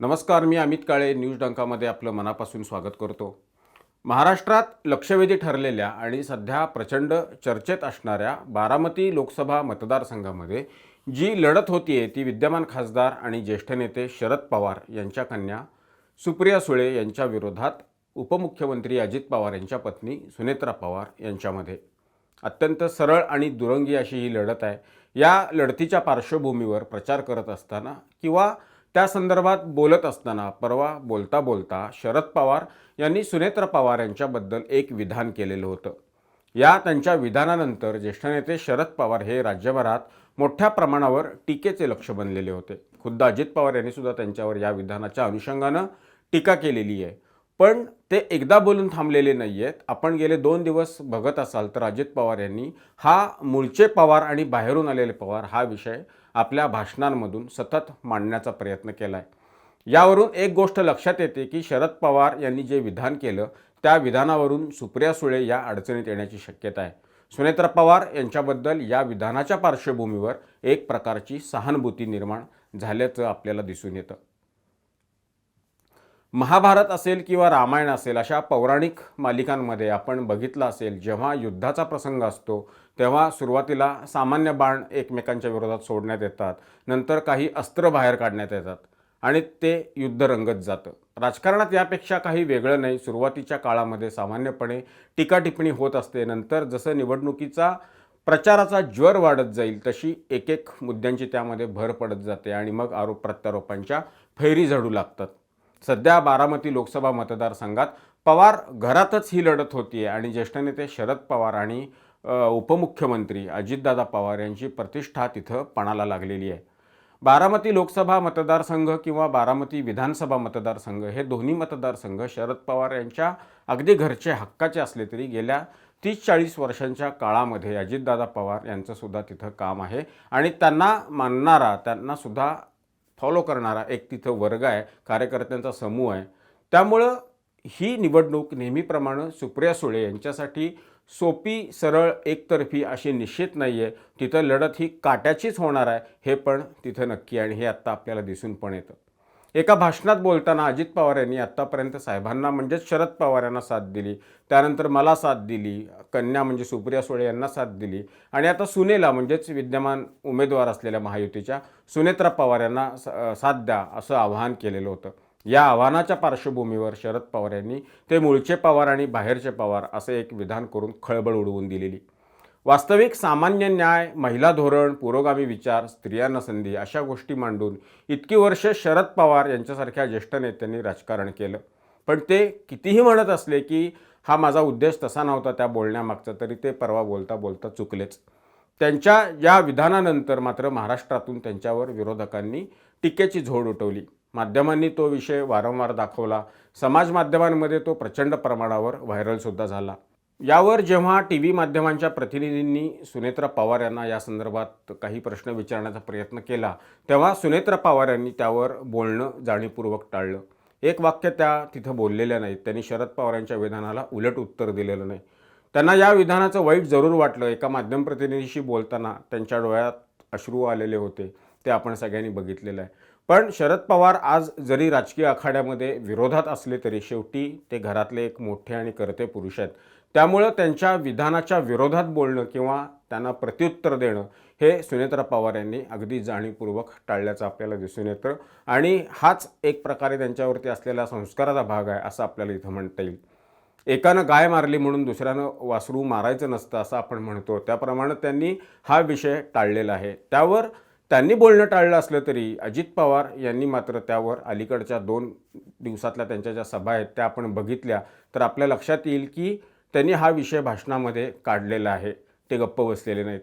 नमस्कार मी अमित काळे न्यूज डंकामध्ये आपलं मनापासून स्वागत करतो. महाराष्ट्रात लक्षवेधी ठरलेल्या आणि सध्या प्रचंड चर्चेत असणाऱ्या बारामती लोकसभा मतदारसंघामध्ये जी लढत होतीये ती विद्यमान खासदार आणि ज्येष्ठ नेते शरद पवार यांच्या कन्या सुप्रिया सुळे यांच्या विरोधात उपमुख्यमंत्री अजित पवार यांच्या पत्नी सुनेत्रा पवार यांच्यामध्ये. अत्यंत सरळ आणि दुरंगी अशी ही लढत आहे. या लढतीच्या पार्श्वभूमीवर प्रचार करत असताना किंवा त्या संदर्भात बोलत असताना परवा बोलता बोलता शरद पवार यांनी सुनेत्र पवार यांच्याबद्दल एक विधान केलेलं होतं. या त्यांच्या विधानानंतर ज्येष्ठ नेते शरद पवार हे राज्यभरात मोठ्या प्रमाणावर टीकेचे लक्ष बनलेले होते. खुद्द अजित पवार यांनी सुद्धा त्यांच्यावर या विधानाच्या अनुषंगानं टीका केलेली आहे. पण ते एकदा बोलून थांबलेले नाही आहेत आपण गेले दोन दिवस बघत असाल तर अजित पवार यांनी हा मूळचे पवार आणि बाहेरून आलेले पवार हा विषय आपल्या भाषणांमधून सतत मांडण्याचा प्रयत्न केला आहे यावरून एक गोष्ट लक्षात येते की शरद पवार यांनी जे विधान केलं त्या विधानावरून सुप्रिया सुळे या अडचणीत येण्याची शक्यता आहे. सुनेत्रा पवार यांच्याबद्दल या विधानाच्या पार्श्वभूमीवर एक प्रकारची सहानुभूती निर्माण झाल्याचं आपल्याला दिसून येतं. महाभारत असेल किंवा रामायण असेल अशा पौराणिक मालिकांमध्ये आपण बघितलं असेल जेव्हा युद्धाचा प्रसंग असतो तेव्हा सुरुवातीला सामान्य बाण एकमेकांच्या विरोधात सोडण्यात येतात नंतर काही अस्त्र बाहेर काढण्यात येतात आणि ते युद्ध रंगत जातं. राजकारणात यापेक्षा काही वेगळं नाही. सुरुवातीच्या काळामध्ये सामान्यपणे टीकाटिप्पणी होत असते. नंतर जसं निवडणुकीचा प्रचाराचा ज्वर वाढत जाईल तशी एक एक मुद्द्यांची त्यामध्ये भर पडत जाते आणि मग आरोप प्रत्यारोपांच्या फैरी झडू लागतात. सध्या बारामती लोकसभा मतदारसंघात पवार घरातच ही लढत होतीये आणि ज्येष्ठ नेते शरद पवार आणि उपमुख्यमंत्री अजितदादा पवार यांची प्रतिष्ठा तिथं पणाला लागलेली आहे. बारामती लोकसभा मतदारसंघ किंवा बारामती विधानसभा मतदारसंघ हे दोन्ही मतदारसंघ शरद पवार यांच्या अगदी घरचे हक्काचे असले तरी गेल्या तीस चाळीस वर्षांच्या काळामध्ये अजितदादा पवार यांचंसुद्धा तिथं काम आहे. आणि त्यांना मानणारा त्यांनासुद्धा फॉलो करणारा एक तिथं वर्ग आहे कार्यकर्त्यांचा समूह आहे. त्यामुळं ही निवडणूक नेहमीप्रमाणे सुप्रिया सुळे यांच्यासाठी सोपी सरळ एकतर्फी अशी निश्चित नाही आहे तिथं लढत ही काट्याचीच होणार आहे हे पण तिथं नक्की आणि हे आत्ता आपल्याला दिसून पण येतं. एका भाषणात बोलताना अजित पवार यांनी आत्तापर्यंत साहेबांना म्हणजेच शरद पवार यांना साथ दिली. त्यानंतर मला साथ दिली. कन्या म्हणजे सुप्रिया सुळे यांना साथ दिली. आणि आता सुनेला म्हणजेच विद्यमान उमेदवार असलेल्या महायुतीच्या सुनेत्रा पवार यांना स- साथ द्या असं आवाहन केलेलं होतं. या आव्हानाच्या पार्श्वभूमीवर शरद पवार यांनी ते मूळचे पवार आणि बाहेरचे पवार असं एक विधान करून खळबळ उडवून दिलेली. वास्तविक सामान्य न्याय महिला धोरण पुरोगामी विचार स्त्रियांना संधी अशा गोष्टी मांडून इतकी वर्ष शरद पवार यांच्यासारख्या ज्येष्ठ नेत्यांनी राजकारण केलं. पण ते कितीही म्हणत असले की हा माझा उद्देश तसा नव्हता त्या बोलण्यामागचा तरी ते परवा बोलता बोलता चुकलेच. त्यांच्या या विधानानंतर मात्र महाराष्ट्रातून त्यांच्यावर विरोधकांनी टीकेची झोड उठवली. माध्यमांनी तो विषय वारंवार दाखवला. समाज माध्यमांमध्ये तो प्रचंड प्रमाणावर व्हायरलसुद्धा झाला. यावर जेव्हा टी व्ही माध्यमांच्या प्रतिनिधींनी सुनेत्रा पवार यांना या संदर्भात काही प्रश्न विचारण्याचा प्रयत्न केला तेव्हा सुनेत्रा पवार यांनी त्यावर बोलणं जाणीवपूर्वक टाळलं. एक वाक्य त्या तिथं बोललेल्या नाहीत. त्यांनी शरद पवार यांच्या विधानाला उलट उत्तर दिलेलं नाही. त्यांना या विधानाचं वाईट जरूर वाटलं. एका माध्यम प्रतिनिधीशी बोलताना त्यांच्या डोळ्यात अश्रू आलेले होते. ते आपण सगळ्यांनी बघितलेलं आहे. पण शरद पवार आज जरी राजकीय आखाड्यामध्ये विरोधात असले तरी शेवटी ते घरातले एक मोठे आणि करते पुरुष आहेत. त्यामुळं त्यांच्या विधानाच्या विरोधात बोलणं किंवा त्यांना प्रत्युत्तर देणं हे सुनेत्रा पवार यांनी अगदी जाणीवपूर्वक टाळल्याचं आपल्याला दिसून येतं. आणि हाच एक प्रकारे त्यांच्यावरती असलेला संस्काराचा भाग आहे असं आपल्याला इथं म्हणता येईल. एकानं गाय मारली म्हणून दुसऱ्यानं वासरू मारायचं नसतं असं आपण म्हणतो. त्याप्रमाणे त्यांनी हा विषय टाळलेला आहे. त्यावर त्यांनी बोलणं टाळलं असलं तरी अजित पवार यांनी मात्र त्यावर अलीकडच्या दोन दिवसातल्या त्यांच्या ज्या सभा आहेत त्या आपण बघितल्या. तर आपल्या लक्षात येईल की त्यांनी हा विषय भाषणामध्ये काढलेला आहे. ते गप्प बसलेले नाहीत.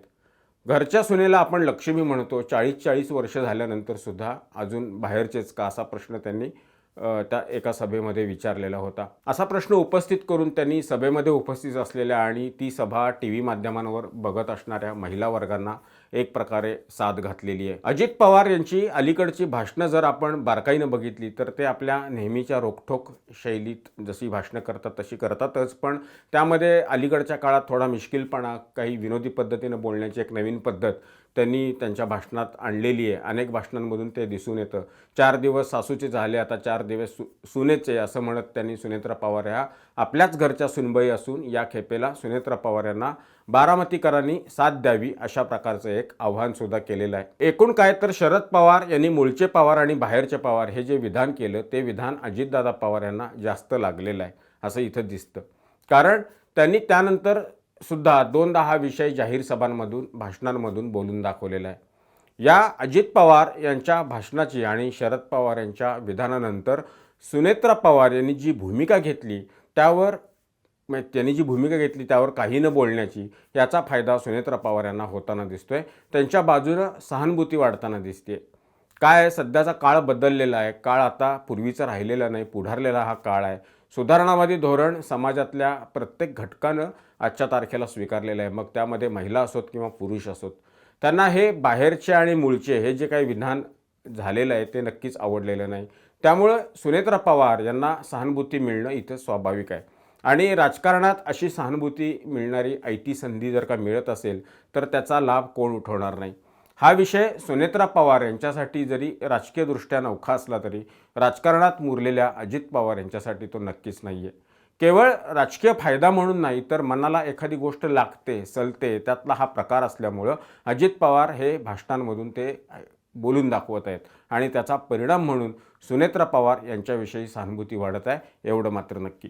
घरच्या सुनेला आपण लक्ष्मी म्हणतो. चाळीस चाळीस वर्ष झाल्यानंतर सुद्धा अजून बाहेरचेच का असा प्रश्न त्यांनी त्या एका सभेमध्ये विचारलेला होता. असा प्रश्न उपस्थित करून त्यांनी सभेमध्ये उपस्थित असलेल्या आणि ती सभा टी व्ही माध्यमांवर बघत असणाऱ्या महिला वर्गांना एक प्रकारे साथ घातलेली आहे. अजित पवार यांची अलीकडची भाषणं जर आपण बारकाईनं बघितली तर ते आपल्या नेहमीच्या रोखठोक शैलीत जशी भाषणं करतात तशी करतातच. पण त्यामध्ये अलीकडच्या काळात थोडा मिश्किलपणा काही विनोदी पद्धतीनं बोलण्याची एक नवीन पद्धत त्यांनी त्यांच्या भाषणात आणलेली आहे. अनेक भाषणांमधून ते दिसून येतं. चार दिवस सासूचे झाले आता चार दिवस सु सुनेचे असं म्हणत त्यांनी सुनेत्रा पवार ह्या आपल्याच घरच्या सुनबाई असून या खेपेला सुनेत्रा पवार यांना बारामतीकरांनी साथ द्यावी अशा प्रकारचं एक आव्हानसुद्धा केलेलं आहे. एकूण काय तर शरद पवार यांनी मूळचे पवार आणि बाहेरचे पवार हे जे विधान केलं ते विधान अजितदादा पवार यांना जास्त लागलेलं आहे असं इथं दिसतं. कारण त्यांनी त्यानंतर सुद्धा दोनदा हा विषय जाहीर सभांमधून भाषणांमधून बोलून दाखवलेला आहे. या अजित पवार यांच्या भाषणाची आणि शरद पवार यांच्या विधानानंतर सुनेत्रा पवार यांनी जी भूमिका घेतली त्यावर त्यांनी जी भूमिका घेतली त्यावर काही न बोलण्याची याचा फायदा सुनेत्रा पवार यांना होताना दिसतोय. त्यांच्या बाजूनं सहानुभूती वाढताना दिसते. काय आहे, सध्याचा काळ बदललेला आहे. काळ आता पूर्वीचा राहिलेला नाही पुढारलेला हा काळ आहे. सुधारणावादी धोरण समाजातल्या प्रत्येक घटकानं आजच्या तारखेला स्वीकारलेलं आहे. मग त्यामध्ये महिला असोत किंवा पुरुष असोत. त्यांना हे बाहेरचे आणि मूळचे हे जे काही विधान झालेलं आहे ते नक्कीच आवडलेलं नाही. त्यामुळं सुनेत्रा पवार यांना सहानुभूती मिळणं इथं स्वाभाविक आहे. आणि राजकारणात अशी सहानुभूती मिळणारी ऐटी संधी जर का मिळत असेल तर त्याचा लाभ कोण उठवणार नाही? हा विषय सुनेत्रा पवार यांच्यासाठी जरी राजकीयदृष्ट्या नौखा असला तरी राजकारणात मुरलेल्या अजित पवार यांच्यासाठी तो नक्कीच नाही आहे केवळ राजकीय फायदा म्हणून नाही तर मनाला एखादी गोष्ट लागते सलते त्यातला हा प्रकार असल्यामुळं अजित पवार हे भाषणांमधून ते बोलून दाखवत आहेत. आणि त्याचा परिणाम म्हणून सुनेत्रा पवार यांच्याविषयी सहानुभूती वाढत आहे एवढं मात्र नक्की.